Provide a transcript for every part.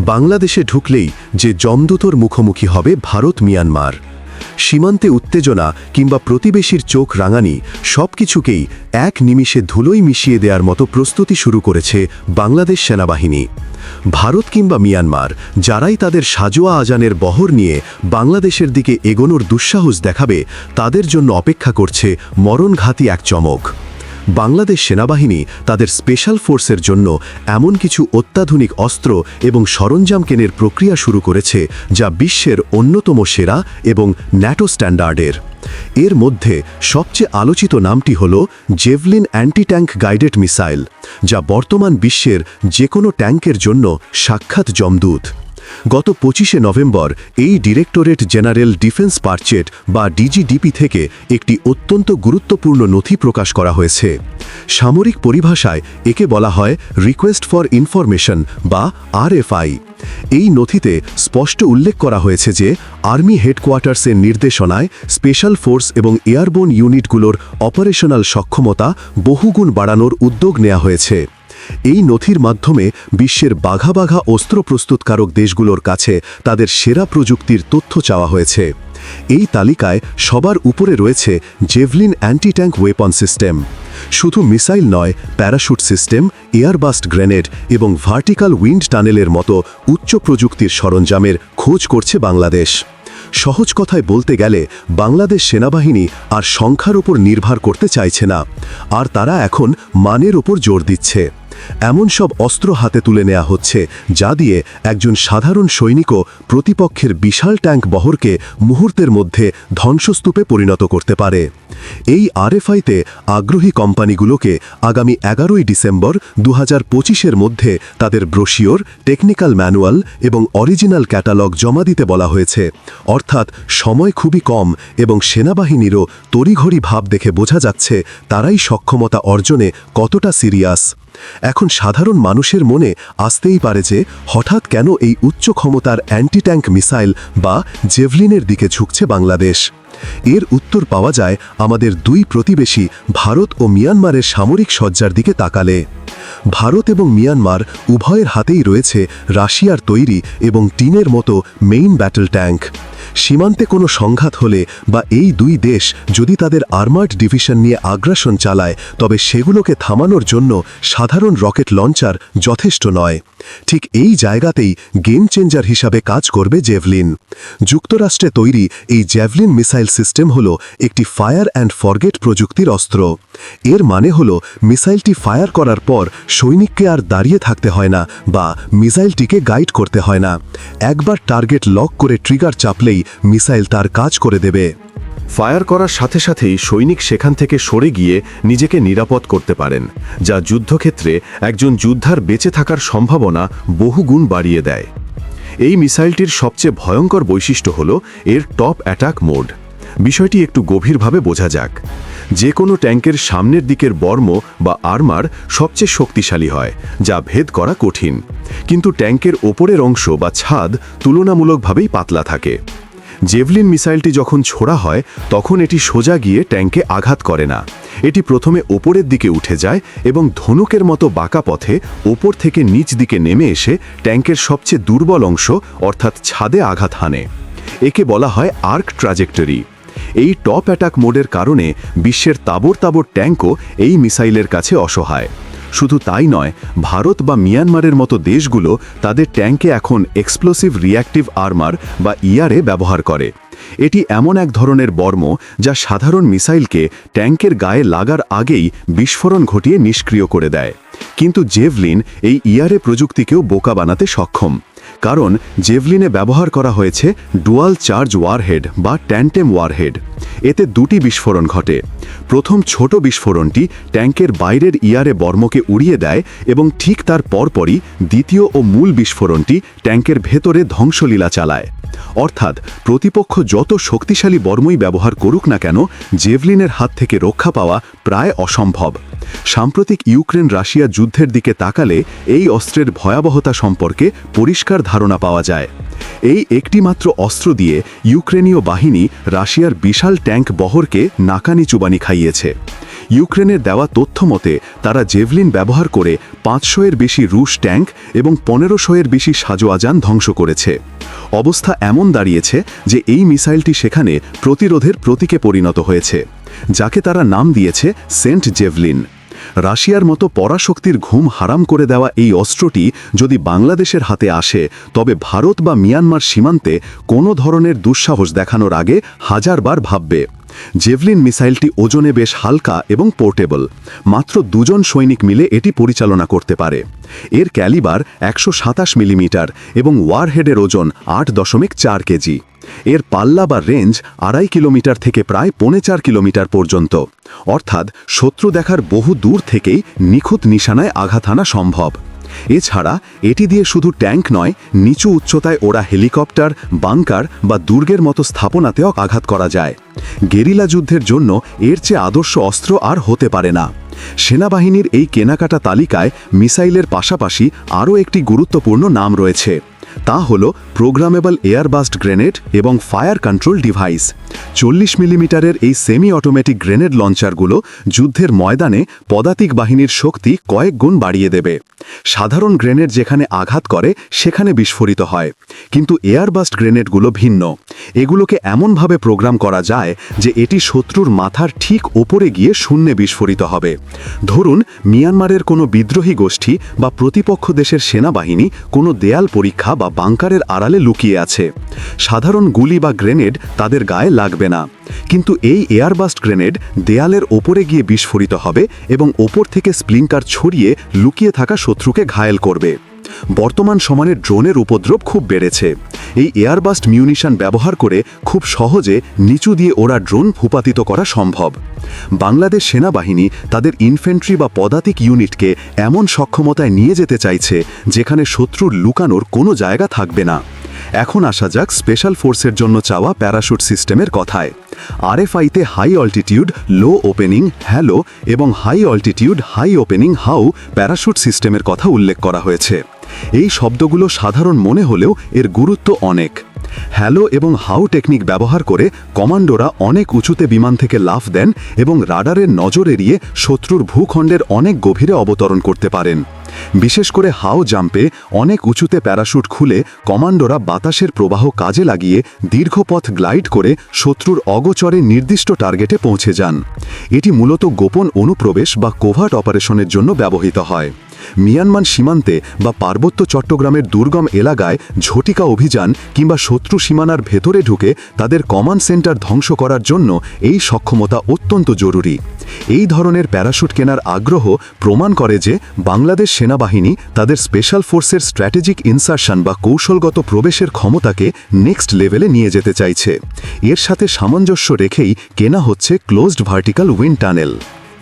বাংলাদেশে ঢুকলেই যে জমদূতর মুখোমুখি হবে ভারত মিয়ানমার। সীমান্তে উত্তেজনা কিংবা প্রতিবেশীর চোখ রাঙানি সবকিছুকেই এক নিমিষে ধুলোই মিশিয়ে দেওয়ার মতো প্রস্তুতি শুরু করেছে বাংলাদেশ সেনাবাহিনী। ভারত কিংবা মিয়ানমার, যারাই তাদের সাজোয়া আজানের বহর নিয়ে বাংলাদেশের দিকে এগোনোর দুঃসাহস দেখাবে, তাদের জন্য অপেক্ষা করছে মরণঘাতী এক চমক। বাংলাদেশ সেনাবাহিনী তাদের স্পেশাল ফোর্সের জন্য এমন কিছু অত্যাধুনিক অস্ত্র এবং সরঞ্জাম কেনের প্রক্রিয়া শুরু করেছে যা বিশ্বের অন্যতম সেরা এবং ন্যাটো স্ট্যান্ডার্ডের। এর মধ্যে সবচেয়ে আলোচিত নামটি হল javelin anti tank guided missile, যা বর্তমান বিশ্বের যে কোনো ট্যাঙ্কের জন্য সাক্ষাৎ জমদূত গত পঁচিশে নভেম্বর, এই ডিরেক্টরেট জেনারেল ডিফেন্স পার্চেট বা ডিজিডিপি থেকে একটি অত্যন্ত গুরুত্বপূর্ণ নথি প্রকাশ করা হয়েছে। সামরিক পরিভাষায় একে বলা হয় রিকোয়েস্ট ফর ইনফরমেশন বা আরএফআই। এই নথিতে স্পষ্ট উল্লেখ করা হয়েছে যে, আর্মি হেডকোয়ার্টার্সের নির্দেশনায় স্পেশাল ফোর্স এবং এয়ারবোন ইউনিটগুলোর অপারেশনাল সক্ষমতা বহুগুণ বাড়ানোর উদ্যোগ নেওয়া হয়েছে। এই নথির মাধ্যমে বিশ্বের বাঘা বাঘা অস্ত্র প্রস্তুতকারক দেশগুলোর কাছে তাদের সেরা প্রযুক্তির তথ্য চাওয়া হয়েছে। এই তালিকায় সবার উপরে রয়েছে javelin anti tank weapon system. শুধু মিসাইল নয়, প্যারাশুট সিস্টেম, এয়ারবাস্ট গ্রেনেড এবং ভার্টিক্যাল উইন্ড টানেলের মতো উচ্চ প্রযুক্তির সরঞ্জামের খোঁজ করছে বাংলাদেশ। সহজ কথায় বলতে গেলে, বাংলাদেশ সেনাবাহিনী আর সংখ্যার ওপর নির্ভর করতে চাইছে না, আর তারা এখন মানের ওপর জোর দিচ্ছে। এমন সব অস্ত্র হাতে তুলে নেওয়া হচ্ছে যা দিয়ে একজন সাধারণ সৈনিকও প্রতিপক্ষের বিশাল ট্যাঙ্ক বহরকে মুহূর্তের মধ্যে ধ্বংসস্তূপে পরিণত করতে পারে। এই আরএফআইতে আগ্রহী কোম্পানিগুলোকে আগামী এগারোই ডিসেম্বর দু হাজার মধ্যে তাদের ব্রোশিওর, টেকনিক্যাল ম্যানুয়াল এবং অরিজিনাল ক্যাটালগ জমা দিতে বলা হয়েছে। অর্থাৎ সময় খুবই কম এবং সেনাবাহিনীরও তড়িঘড়ি ভাব দেখে বোঝা যাচ্ছে তারাই সক্ষমতা অর্জনে কতটা সিরিয়াস। এখন সাধারণ মানুষের মনে আসতেই পারে যে হঠাৎ কেন এই উচ্চ ক্ষমতার অ্যান্টি ট্যাঙ্ক মিসাইল বা জেভলিনের দিকে ঝুঁকছে বাংলাদেশ। এর উত্তর পাওয়া যায় আমাদের দুই প্রতিবেশী ভারত ও মিয়ানমারের সামরিক সজ্জার দিকে তাকালে। ভারত এবং মিয়ানমার উভয়ের হাতেই রয়েছে রাশিয়ার তৈরি এবং টিনের মতো মেইন ব্যাটল ট্যাঙ্ক। সীমান্তে কোনো সংঘাত হলে বা এই দুই দেশ যদি তাদের আর্মার্ড ডিভিশন নিয়ে আগ্রাসন চালায়, তবে সেগুলোকে থামানোর জন্য সাধারণ রকেট লঞ্চার যথেষ্ট নয়। ঠিক এই জায়গাতেই গেম চেঞ্জার হিসাবে কাজ করবে জেভলিন যুক্তরাষ্ট্রে তৈরি এই জ্যাভলিন মিসাইল সিস্টেম হল একটি ফায়ার অ্যান্ড ফরগেট প্রযুক্তির অস্ত্র। এর মানে হল মিসাইলটি ফায়ার করার পর সৈনিককে আর দাঁড়িয়ে থাকতে হয় না বা মিসাইলটিকে গাইড করতে হয় না। একবার টার্গেট লক করে ট্রিগার চাপলেই মিসাইল তার কাজ করে দেবে। ফায়ার করার সাথে সাথেই সৈনিক সেখান থেকে সরে গিয়ে নিজেকে নিরাপদ করতে পারেন, যা যুদ্ধক্ষেত্রে একজন যুদ্ধার বেঁচে থাকার সম্ভাবনা বহুগুণ বাড়িয়ে দেয়। এই মিসাইলটির সবচেয়ে ভয়ঙ্কর বৈশিষ্ট্য হল এর টপ অ্যাটাক মোড। বিষয়টি একটু গভীরভাবে বোঝা যাক। যে কোনো ট্যাঙ্কের সামনের দিকের বর্ম বা আর্মার সবচেয়ে শক্তিশালী হয়, যা ভেদ করা কঠিন। কিন্তু ট্যাঙ্কের ওপরের অংশ বা ছাদ তুলনামূলকভাবেই পাতলা থাকে। জেভলিন মিসাইলটি যখন ছোড়া হয়, তখন এটি সোজা গিয়ে ট্যাঙ্কে আঘাত করে না। এটি প্রথমে ওপরের দিকে উঠে যায় এবং ধনুকের মতো বাঁকা পথে ওপর থেকে নিচ দিকে নেমে এসে ট্যাঙ্কের সবচেয়ে দুর্বল অংশ, অর্থাৎ ছাদে আঘাত হানে। একে বলা হয় আর্ক ট্রাজেক্টরি। এই টপ অ্যাটাক মোডের কারণে বিশ্বের তাবর তাবর ট্যাঙ্কও এই মিসাইলের কাছে অসহায়। শুধু তাই নয়, ভারত বা মিয়ানমারের মতো দেশগুলো তাদের ট্যাঙ্কে এখন এক্সপ্লোসিভ রিয়াক্টিভ আর্মার বা ইয়ারে ব্যবহার করে। এটি এমন এক ধরনের বর্ম যা সাধারণ মিসাইলকে ট্যাঙ্কের গায়ে লাগার আগেই বিস্ফোরণ ঘটিয়ে নিষ্ক্রিয় করে দেয়। কিন্তু জেভলিন এই ইয়ারে প্রযুক্তিকেও বোকা বানাতে সক্ষম। কারণ জেভলিনে ব্যবহার করা হয়েছে ডুয়াল চার্জ ওয়ারহেড বা ট্যান্টেম ওয়ারহেড। এতে দুটি বিস্ফোরণ ঘটে। প্রথম ছোট বিস্ফোরণটি ট্যাঙ্কের বাইরের ইয়ারে বর্মকে উড়িয়ে দেয় এবং ঠিক তার পরপরই দ্বিতীয় ও মূল বিস্ফোরণটি ট্যাঙ্কের ভেতরে ধ্বংসলীলা চালায়। অর্থাৎ প্রতিপক্ষ যত শক্তিশালী বর্মই ব্যবহার করুক না কেন, জেভলিনের হাত থেকে রক্ষা পাওয়া প্রায় অসম্ভব। সাম্প্রতিক ইউক্রেন রাশিয়া যুদ্ধের দিকে তাকালে এই অস্ত্রের ভয়াবহতা সম্পর্কে পরিষ্কার ধারণা পাওয়া যায়। এই একটিমাত্র অস্ত্র দিয়ে ইউক্রেনীয় বাহিনী রাশিয়ার বিশাল ট্যাঙ্ক বহরকে নাকানি চুবানি খাইয়েছে। ইউক্রেনের দেওয়া তথ্য মতে, তারা জেভলিন ব্যবহার করে পাঁচশো এর বেশি রুশ ট্যাঙ্ক এবং পনেরোশো এর বেশি সাজোয়াজান ধ্বংস করেছে। অবস্থা এমন দাঁড়িয়েছে যে এই মিসাইলটি সেখানে প্রতিরোধের প্রতীকে পরিণত হয়েছে, যাকে তারা নাম দিয়েছে সেন্ট জেভলিন। রাশিয়ার মতো পরাশক্তির ঘুম হারাম করে দেওয়া এই অস্ত্রটি যদি বাংলাদেশের হাতে আসে, তবে ভারত বা মিয়ানমার সীমান্তে কোনো ধরনের দুঃসাহস দেখানোর আগে হাজারবার ভাববে। জেভলিন মিসাইলটি ওজনে বেশ হালকা এবং পোর্টেবল। মাত্র দুজন সৈনিক মিলে এটি পরিচালনা করতে পারে। এর ক্যালিবার একশো সাতাশ মিলিমিটার এবং ওয়ারহেডের ওজন আট দশমিক চার কেজি। এর পাল্লা বা রেঞ্জ আড়াই কিলোমিটার থেকে প্রায় পৌনে চার কিলোমিটার পর্যন্ত। অর্থাৎ শত্রু দেখার বহু দূর থেকেই নিখুঁত নিশানায় আঘাত আনা সম্ভব। এছাড়া এটি দিয়ে শুধু ট্যাঙ্ক নয়, নিচু উচ্চতায় ওরা হেলিকপ্টার, বাংকার বা দুর্গের মতো স্থাপনাতেও আঘাত করা যায়। গেরিলা যুদ্ধের জন্য এর চেয়ে আদর্শ অস্ত্র আর হতে পারে না। সেনাবাহিনীর এই কেনাকাটা তালিকায় মিসাইলের পাশাপাশি আরও একটি গুরুত্বপূর্ণ নাম রয়েছে। তা হল প্রোগ্রামেবল এয়ারবাস্ট গ্রেনেড এবং ফায়ার কন্ট্রোল ডিভাইস চল্লিশ মিলিমিটারের এই সেমি অটোমেটিক গ্রেনেড লঞ্চারগুলো যুদ্ধের ময়দানে পদাতিক বাহিনীর শক্তি কয়েক গুণ বাড়িয়ে দেবে। সাধারণ গ্রেনেড যেখানে আঘাত করে, সেখানে বিস্ফোরিত হয়। কিন্তু এয়ারবাস্ট গ্রেনেডগুলো ভিন্ন। এগুলোকে এমনভাবে প্রোগ্রাম করা যায় যে এটি শত্রুর মাথার ঠিক ওপরে গিয়ে শূন্যে বিস্ফোরিত হবে। ধরুন, মিয়ানমারের কোনো বিদ্রোহী গোষ্ঠী বা প্রতিপক্ষ দেশের সেনাবাহিনী কোনো দেয়াল পরীক্ষা বা বাংকারের আড়ালে লুকিয়ে আছে। সাধারণ গুলি বা গ্রেনেড তাদের গায়ে লাগবে না। কিন্তু এই এয়ারবাস্ট গ্রেনেড দেয়ালের ওপরে গিয়ে বিস্ফোরিত হবে এবং ওপর থেকে স্প্লিংকার ছড়িয়ে লুকিয়ে থাকা শত্রুকে ঘায়েল করবে। বর্তমান সমানের ড্রোনের উপদ্রব খুব বেড়েছে। এই এয়ারবাস্ট মিউনিশন ব্যবহার করে খুব সহজে নিচু দিয়ে ওরা ড্রোন ভূপাতিত করা সম্ভব। বাংলাদেশ সেনাবাহিনী তাদের ইনফেন্ট্রি বা পদাতিক ইউনিটকে এমন সক্ষমতায় নিয়ে যেতে চাইছে যেখানে শত্রুর লুকানোর কোনো জায়গা থাকবে না। এখন আসা যাক স্পেশাল ফোর্সের জন্য চাওয়া প্যারাশুট সিস্টেমের কথায়। আরএফআইতে high altitude, low opening, HALO এবং high altitude, high opening, HAHO parachute সিস্টেমের কথা উল্লেখ করা হয়েছে। এই শব্দগুলো সাধারণ মনে হলেও এর গুরুত্ব অনেক। হ্যালো এবং হাউ টেকনিক ব্যবহার করে কমান্ডোরা অনেক উঁচুতে বিমান থেকে লাফ দেন এবং রাডারের নজর এড়িয়ে শত্রুর ভূখণ্ডের অনেক গভীরে অবতরণ করতে পারেন। বিশেষ করে হাও জাম্পে অনেক উঁচুতে প্যারাশুট খুলে কমান্ডোরা বাতাসের প্রবাহ কাজে লাগিয়ে দীর্ঘ পথ গ্লাইড করে শত্রুর অগোচরে নির্দিষ্ট টার্গেটে পৌঁছে যান। এটি মূলত গোপন অনুপ্রবেশ বা কোভার্ট অপারেশনের জন্য ব্যবহৃত হয়। মিয়ানমার সীমান্তে বা পার্বত্য চট্টগ্রামের দুর্গম এলাকায় ঝটিকা অভিযান কিংবা শত্রু সীমানার ভেতরে ঢুকে তাদের কমান্ড সেন্টার ধ্বংস করার জন্য এই সক্ষমতা অত্যন্ত জরুরি। এই ধরনের প্যারাশুট কেনার আগ্রহ প্রমাণ করে যে বাংলাদেশ সেনাবাহিনী তাদের স্পেশাল ফোর্সের স্ট্র্যাটেজিক ইনসারশন বা কৌশলগত প্রবেশের ক্ষমতাকে নেক্সট লেভেলে নিয়ে যেতে চাইছে। এর সাথে সামঞ্জস্য রেখেই কেনা হচ্ছে ক্লোজড ভার্টিক্যাল উইন্ড টানেল।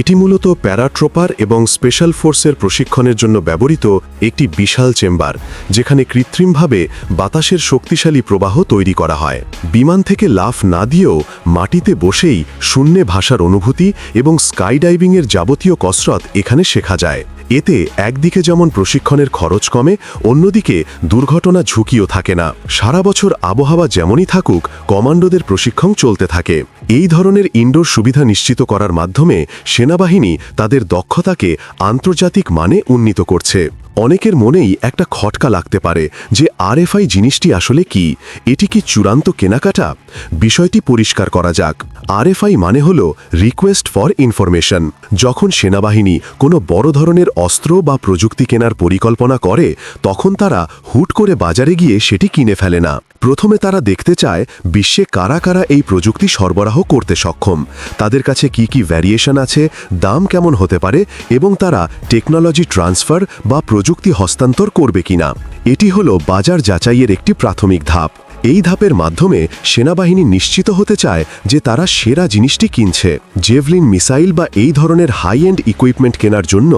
এটি মূলত প্যারাট্রোপার এবং স্পেশাল ফোর্সের প্রশিক্ষণের জন্য ব্যবহৃত একটি বিশাল চেম্বার, যেখানে কৃত্রিমভাবে বাতাসের শক্তিশালী প্রবাহ তৈরি করা হয়। বিমান থেকে লাফ না দিয়েও মাটিতে বসেই শূন্যে ভাষার অনুভূতি এবং স্কাইডাইভিংয়ের যাবতীয় কসরত এখানে শেখা যায়। এতে একদিকে যেমন প্রশিক্ষণের খরচ কমে, অন্যদিকে দুর্ঘটনা ঝুঁকিও থাকে না। সারা বছর আবহাওয়া যেমনই থাকুক, কমান্ডোদের প্রশিক্ষণ চলতে থাকে। এই ধরনের ইনডোর সুবিধা নিশ্চিত করার মাধ্যমে সেনাবাহিনী তাদের দক্ষতাকে আন্তর্জাতিক মানে উন্নীত করছে। অনেকের মনেই একটা খটকা লাগতে পারে যে আরএফআই জিনিসটি আসলে কি? এটি কি চূড়ান্ত কেনাকাটা? বিষয়টি পরিষ্কার করা যাক। আরএফআই মানে হল রিকোয়েস্ট ফর ইনফরমেশন। যখন সেনাবাহিনী কোনো বড় ধরনের অস্ত্র বা প্রযুক্তি কেনার পরিকল্পনা করে, তখন তারা হুট করে বাজারে গিয়ে সেটি কিনে ফেলে না। প্রথমে তারা দেখতে চায়, বিশ্বে কারা কারা এই প্রযুক্তি সরবরাহ করতে সক্ষম? তাদের কাছে কি কি ভ্যারিয়েশন আছে? দাম কেমন হতে পারে? এবং তারা টেকনোলজি ট্রান্সফার বা প্রযুক্তি হস্তান্তর করবে কিনা? এটি হল বাজার যাচাইয়ের একটি প্রাথমিক ধাপ। এই ধাপের মাধ্যমে সেনাবাহিনী নিশ্চিত হতে চায় যে তারা সেরা জিনিসটি কিনছে। জেভলিন মিসাইল বা এই ধরনের হাই এন্ড ইকুইপমেন্ট কেনার জন্য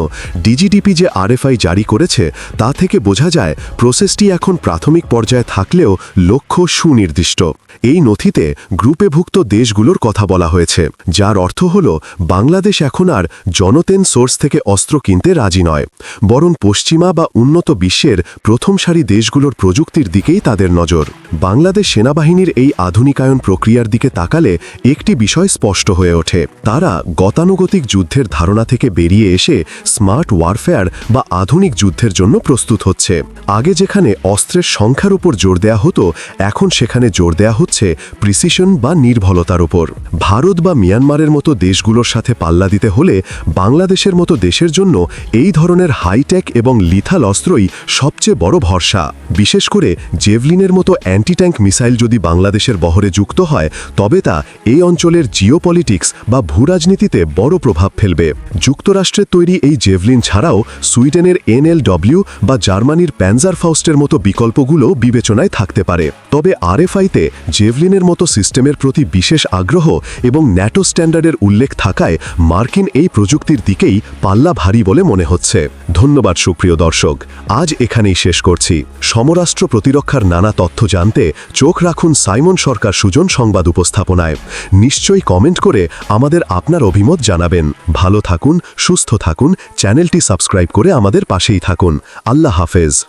ডিজিডিপি যে আরএফআই জারি করেছে, তা থেকে বোঝা যায় প্রসেসটি এখন প্রাথমিক পর্যায়ে থাকলেও লক্ষ্য সুনির্দিষ্ট। এই নথিতে গ্রুপেভুক্ত দেশগুলোর কথা বলা হয়েছে, যার অর্থ হল বাংলাদেশ এখন আর জনতেন সোর্স থেকে অস্ত্র কিনতে রাজি নয়। বরং পশ্চিমা বা উন্নত বিশ্বের প্রথম সারি দেশগুলোর প্রযুক্তির দিকেই তাদের নজর। বাংলাদেশ সেনাবাহিনীর এই আধুনিকায়ন প্রক্রিয়ার দিকে তাকালে একটি বিষয় স্পষ্ট হয়ে ওঠে। তারা গতানুগতিক যুদ্ধের ধারণা থেকে বেরিয়ে এসে স্মার্ট ওয়ারফেয়ার বা আধুনিক যুদ্ধের জন্য প্রস্তুত হচ্ছে। আগে যেখানে অস্ত্রের সংখ্যার উপর জোর দেয়া হতো, এখন সেখানে জোর দেয়া হচ্ছে প্রিসিশন বা নির্ভলতার উপর। ভারত বা মিয়ানমারের মতো দেশগুলোর সাথে পাল্লা দিতে হলে বাংলাদেশের মতো দেশের জন্য এই ধরনের হাইটেক এবং লিথাল অস্ত্রই সবচেয়ে বড় ভরসা। বিশেষ করে জেভলিনের মতো অ্যান্টি ট্যাঙ্ক মিসাইল যদি বাংলাদেশের বহরে যুক্ত হয়, তবে তা এই অঞ্চলের জিওপলিটিক্স বা ভূরাজনীতিতে বড় প্রভাব ফেলবে। যুক্তরাষ্ট্রের তৈরি এই জেভলিন ছাড়াও সুইডেনের এনএলডব্লিউ বা জার্মানির প্যানজার ফাউস্টের মতো বিকল্পগুলো বিবেচনায় থাকতে পারে। তবে আরএফআইতে জেভলিনের মতো সিস্টেমের প্রতি বিশেষ আগ্রহ এবং ন্যাটো স্ট্যান্ডার্ডের উল্লেখ থাকায় মার্কিন এই প্রযুক্তির দিকেই পাল্লা ভারী বলে মনে হচ্ছে। ধন্যবাদ সুপ্রিয় দর্শক, আজ এখানেই শেষ করছি। সমরাষ্ট্র প্রতিরক্ষার নানা তথ্য জানতে চোখ রাখুন সাইমন সরকার সুজন সংবাদ উপস্থাপনায়। নিশ্চয়ই কমেন্ট করে আমাদের আপনার অভিমত জানাবেন। ভালো থাকুন, সুস্থ থাকুন, চ্যানেলটি সাবস্ক্রাইব করে আমাদের পাশেই থাকুন। আল্লাহ হাফেজ।